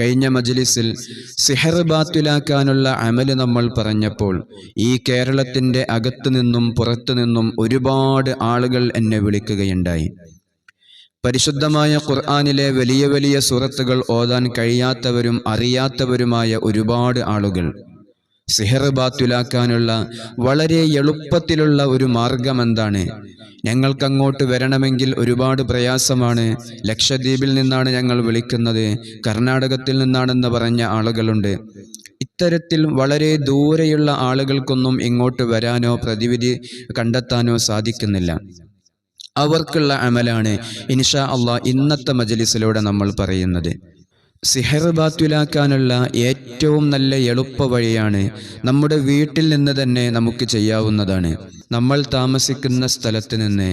കഴിഞ്ഞ മജ്ലിസിൽ സിഹർ ബാത്തിലാക്കാനുള്ള അമൽ നമ്മൾ പറഞ്ഞപ്പോൾ ഈ കേരളത്തിന്റെ അകത്തു നിന്നും പുറത്തു നിന്നും ഒരുപാട് ആളുകൾ എന്നെ വിളിക്കുകയുണ്ടായി. പരിശുദ്ധമായ ഖുർആാനിലെ വലിയ വലിയ സുറത്തുകൾ ഓതാൻ കഴിയാത്തവരും അറിയാത്തവരുമായ ഒരുപാട് ആളുകൾ. സിഹർ ബാത്തുലാക്കാനുള്ള വളരെ എളുപ്പത്തിലുള്ള ഒരു മാർഗം എന്താണ് ഞങ്ങൾക്കങ്ങോട്ട് വരണമെങ്കിൽ ഒരുപാട് പ്രയാസമാണ്. ലക്ഷദ്വീപിൽ നിന്നാണ് ഞങ്ങൾ വിളിക്കുന്നത്. കർണാടകത്തിൽ നിന്നാണെന്ന് പറഞ്ഞ ആളുകളുണ്ട്. ഇത്തരത്തിൽ വളരെ ദൂരെയുള്ള ആളുകൾക്കൊന്നും ഇങ്ങോട്ട് വരാനോ പ്രതിവിധി കണ്ടെത്താനോ സാധിക്കുന്നില്ല. അവർക്കുള്ള അമലാണ് ഇൻഷാ അള്ളാഹ് ഇന്നത്തെ മജലിസിലൂടെ നമ്മൾ പറയുന്നത്. സിഹർ ബാത്തിലാക്കാനുള്ള ഏറ്റവും നല്ല എളുപ്പ വഴിയാണ് നമ്മുടെ വീട്ടിൽ നിന്ന് തന്നെ നമുക്ക് ചെയ്യാവുന്നതാണ്. നമ്മൾ താമസിക്കുന്ന സ്ഥലത്ത് നിന്ന്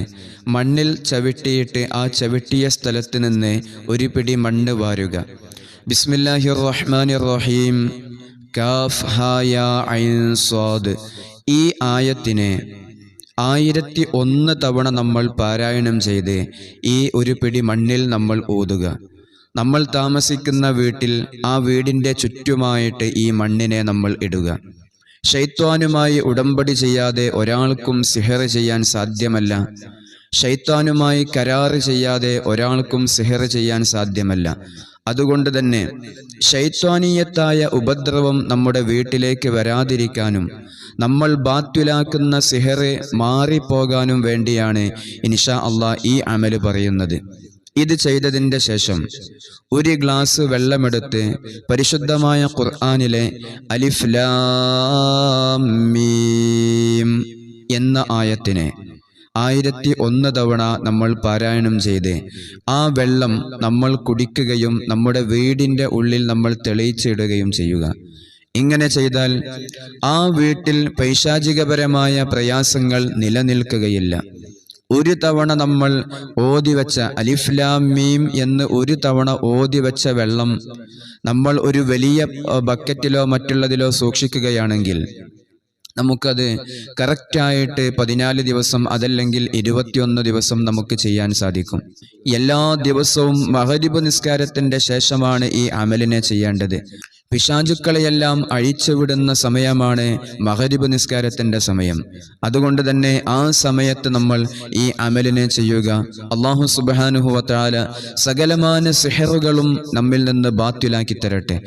മണ്ണിൽ ചവിട്ടിയിട്ട് ആ ചവിട്ടിയ സ്ഥലത്ത് നിന്ന് ഒരു പിടി മണ്ണ് വാരുക. ബിസ്മില്ലാഹി റഹ്മാനിർ റഹീം കാഫ് സ്വാദ്. ഈ ആയത്തിനെ ആയിരത്തി ഒന്ന് തവണ നമ്മൾ പാരായണം ചെയ്ത് ഈ ഒരു പിടി മണ്ണിൽ നമ്മൾ ഊതുക. നമ്മൾ താമസിക്കുന്ന വീട്ടിൽ ആ വീടിന്റെ ചുറ്റുമായിട്ട് ഈ മണ്ണിനെ നമ്മൾ ഇടുക. ഷൈത്വാനുമായി ഉടമ്പടി ചെയ്യാതെ ഒരാൾക്കും സിഹർ ചെയ്യാൻ സാധ്യമല്ല. ഷൈത്വാനുമായി കരാറ് ചെയ്യാതെ ഒരാൾക്കും സിഹർ ചെയ്യാൻ സാധ്യമല്ല. അതുകൊണ്ട് തന്നെ ശൈത്വാനീയത്തായ ഉപദ്രവം നമ്മുടെ വീട്ടിലേക്ക് വരാതിരിക്കാനും നമ്മൾ ബാത്വിലാക്കുന്ന സിഹറെ മാറിപ്പോകാനും വേണ്ടിയാണ് ഇൻഷാ അള്ളാഹ് ഈ അമൽ പറയുന്നത്. ഇത് ചെയ്തതിന്റെ ശേഷം ഒരു ഗ്ലാസ് വെള്ളമെടുത്ത് പരിശുദ്ധമായ ഖുർആാനിലെ അലിഫ് ലാം മീം എന്ന ആയത്തിനെ ആയിരത്തി ഒന്ന് തവണ നമ്മൾ പാരായണം ചെയ്ത് ആ വെള്ളം നമ്മൾ കുടിക്കുകയും നമ്മുടെ വീടിന്റെ ഉള്ളിൽ നമ്മൾ തെളിയിച്ചിടുകയും ചെയ്യുക. ഇങ്ങനെ ചെയ്താൽ ആ വീട്ടിൽ പൈശാചികപരമായ പ്രയാസങ്ങൾ നിലനിൽക്കുകയില്ല. ഒരു തവണ നമ്മൾ ഓതിവെച്ച അലിഫ്ലാം മീം എന്ന് ഒരു തവണ ഓതിവെച്ച വെള്ളം നമ്മൾ ഒരു വലിയ ബക്കറ്റിലോ മറ്റുള്ളതിലോ സൂക്ഷിക്കുകയാണെങ്കിൽ നമുക്കത് കറക്റ്റായിട്ട് പതിനാല് ദിവസം അതല്ലെങ്കിൽ ഇരുപത്തിയൊന്ന് ദിവസം നമുക്ക് ചെയ്യാൻ സാധിക്കും. എല്ലാ ദിവസവും മഹരിബ് നിസ്കാരത്തിന്റെ ശേഷമാണ് ഈ അമലിനെ ചെയ്യേണ്ടത്. പിശാചുക്കളെയെല്ലാം അഴിച്ചുവിടുന്ന സമയമാണ് മഹരിബ് നിസ്കാരത്തിന്റെ സമയം. അതുകൊണ്ട് തന്നെ ആ സമയത്ത് നമ്മൾ ഈ അമലിനെ ചെയ്യുക. അള്ളാഹു സുബാനുഹുവത്താല സകലമാന സിഹറുകളും നമ്മിൽ നിന്ന് ബാത്തിലാക്കി തരട്ടെ.